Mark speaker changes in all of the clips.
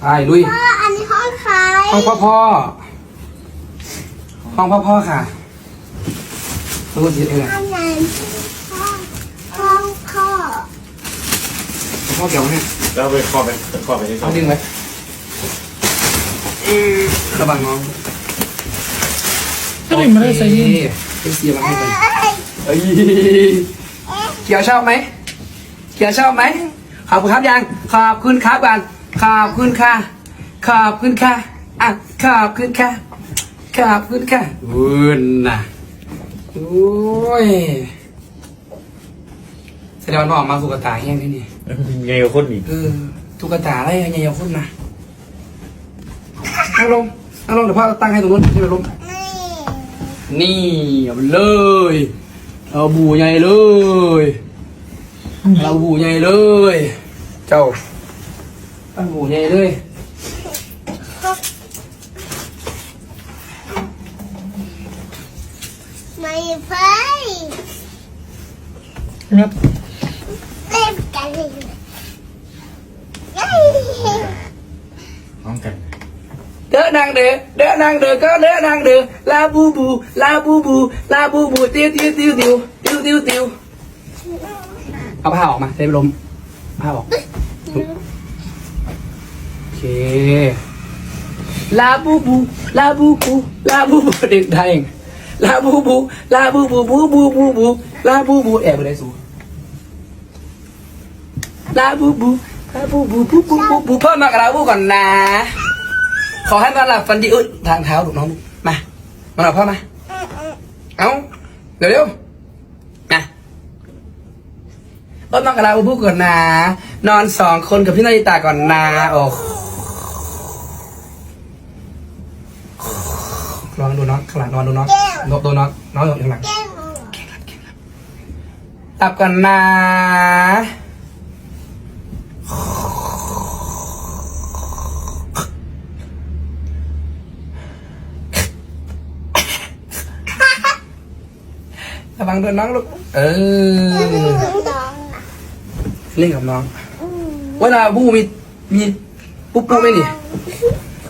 Speaker 1: ไปลุย
Speaker 2: พ่ออันนี้ห้องใคร
Speaker 1: ห้องพ่อพ่อ ห้องพ่อพ่อค่ะรู้สิเอง
Speaker 2: อันไหนห้องห้องพ่อ
Speaker 1: พ่อเกี่ยวไหมเนี่ย
Speaker 3: แล้วไปครอบไปครอบไปที่สอ
Speaker 1: เอา
Speaker 3: ง
Speaker 1: ดึงไว้อืมระวังน้อง
Speaker 4: ก็เลยมาได้ใส่
Speaker 1: โอ
Speaker 4: นี่
Speaker 1: เคเสียมาให้เลย
Speaker 2: เอ้ย
Speaker 1: เอ้ยเกียวชอบไหมเกียวชอบไหมขอบคุณครับยังขอบคุณครับกัน ขอบคุณค่ะ ขอบคุณค่ะอะขอบคุณค่ะ ขอบคุณค่ะวุ้นนะโอ้ยแสดงว่าน้องออกมาสุกตาแห้งที่นี่
Speaker 3: ไงกับคนอีก
Speaker 1: เออตุ๊กตาอะไรยังไงยังพุ่นนะนั่งลงนั่งลงเดี๋ยวพ่อตั้งให้ตรงนู้นที่มันล้ม
Speaker 2: นี่
Speaker 1: นี่เอาไปเลยเอาบูใหญ่เลยเอาบูใหญ่เลย เจ้า ăn ngủ nhẹ đi. Mày phải. Nhấp
Speaker 2: em cần không cần
Speaker 4: đỡ nàng được,
Speaker 2: đỡ nàng được, có đỡ nàng được. la bu bu la
Speaker 3: bu bu la bu bu tiêu
Speaker 1: tiêu tiêu tiêu tiêu tiêu tiêu. เอาผ้าออกมาใช้ลมผ้าออก เค ลาบูบู ลาบูบู ลาบูบูเด็กไทยลาบูบู ลาบูบูบูบูบูบูลาบูบูแอบไปได้สูลาบูบู ลาบูบูบูบูบูบูเพิ่มมากลาบูก่อนนะ ขอให้นอนหลับฝันดีอึดทางเท้าลูกน้องลูกมา มาหลับพ่อมา เอ้าเร็วเร็วๆมาเอ้นนอนกับเราพูดก่อนนะ นอนสองคนกับพี่นาริตาก่อนนะ โอ้ ลองดูน้องข้างหลังนอนดูน้องนอนดูน้องน้องอยู่ข้างหลัง
Speaker 2: แก้มหนู
Speaker 1: หลับก่อนนะระวังโดนน้องลูก เออ
Speaker 2: น้องนะ
Speaker 1: เล่นกับน้อง
Speaker 2: อืม
Speaker 1: เวลาบูมีมีปุ๊บปุ๊บไหมนี่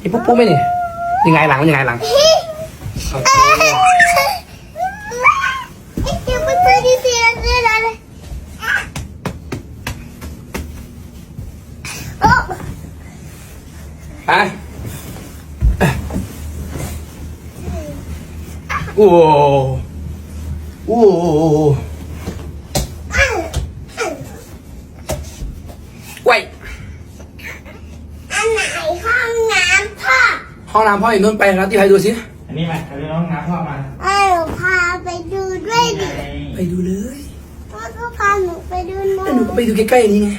Speaker 1: มีปุ๊บปุ๊บไหมนี่ยังไงหลังมันยังไงหลังโอเค
Speaker 2: ยัง ไม่เคยได้เสียงเลยนะโอ้
Speaker 1: ไปโอ้โหโอ้โหไว้
Speaker 2: อันไหนห้องน้ำพ่อ
Speaker 1: ห้องน้ำพ่ออยู่นู้นไปนะที่ใครดูสิ
Speaker 3: อันนี้มาเอาน้องน้ำพ่อมา
Speaker 2: เอ้ยพาไปดูด้วยดิ
Speaker 1: ไปดูเลย
Speaker 2: พ่อก็พาหนูไปดูหน่อ
Speaker 1: แล้ว
Speaker 2: ย
Speaker 1: หนูก็ไปดูใกล้ๆนี่ไง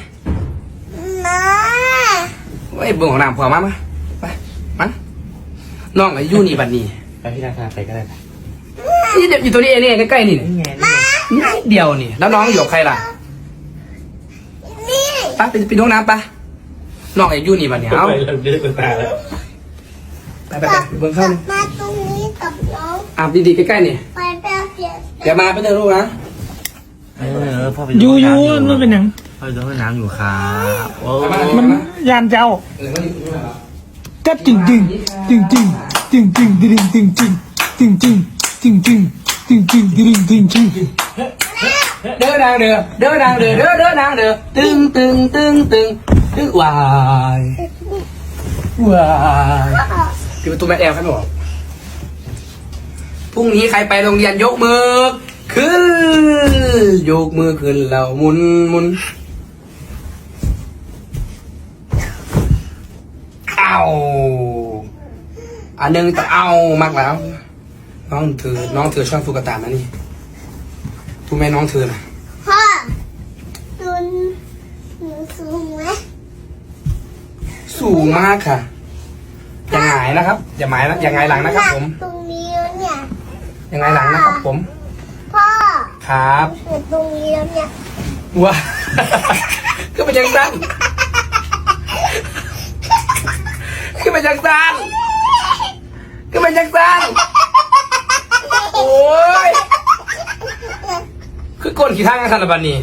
Speaker 2: นะ
Speaker 1: ไว้เบิ่งของน้ำพ่อมามาไปมาน้องอายุนี่บัดนี้
Speaker 3: ไปพี่นาคาไปก็ได้นะ
Speaker 1: นี่เดี๋ยวอยู่ตัวนี้เองนี่ใกล้ๆนี่
Speaker 3: นี่ไงนี่ไง
Speaker 1: นิดเดียวนี่ แล้วน้องอยู่กับใครล่ะ
Speaker 2: นี่
Speaker 1: ไปไปไปดูห้องน้ำปะน้องอายุนี่บัดนี้เอา
Speaker 3: ไปเราดื้อตาแล้ว
Speaker 1: ไปไปไปเบิ่งเข้านี่
Speaker 2: มาตรงนี้กับน้อง
Speaker 1: อาบดีๆใกล้ๆนี่
Speaker 2: ไปแป๊บเดียว
Speaker 1: เดี๋ยวมาไปเจอลูกนะ
Speaker 3: เออพ่อไป
Speaker 4: ยูยู
Speaker 3: ห้อง
Speaker 4: มัน
Speaker 3: น้ำ
Speaker 4: เป็นหยัง
Speaker 3: พ่อไปดูห้องน้ำอยู่ครับโอ้
Speaker 4: มันยานเจ้า
Speaker 1: เออมาอยู่ด้วยเหรอ
Speaker 4: ก็จึงจึงจึงจึงจึงจึงจึงจึงจึงจึงจึงจึงจึงจึงจึงจึงจึงจึง
Speaker 1: เด้อนางเด้อเด้อนางเด้อเด้อเด้อนางเด้อตึงตึงตึงตึงตึงวายวาย ปิดประตูแม่แอลครับบอกพรุ่งนี้ใครไปโรงเรียนยกมือขึ้น ยกมือขึ้นแล้วหมุนหมุนเอาอันหนึงจะเอามากแล้ว น้องถือน้องถือชอบฟุกตานะนี่ทูแม่น้องถือนะ
Speaker 2: พ่อดูหนูสูงไหม
Speaker 1: สูงมากค่ะ อย่างไงายนะครับ อย่าหมายนะอย่างไงายหลังนะครับ ผม
Speaker 2: ตรงนี้แล้วเนี่ย
Speaker 1: อย่างไงายหลังนะครับ ผม
Speaker 2: พ่อ
Speaker 1: ครับ
Speaker 2: อยู่ตรงนี้แล้วเนี่ย
Speaker 1: ว้า ขึ้นไปจังสั้นขึ้นไปจังสั้นขึ้นไปจังสั้นโอ้ยคือก้นขี่ทางกันสันละบันนี้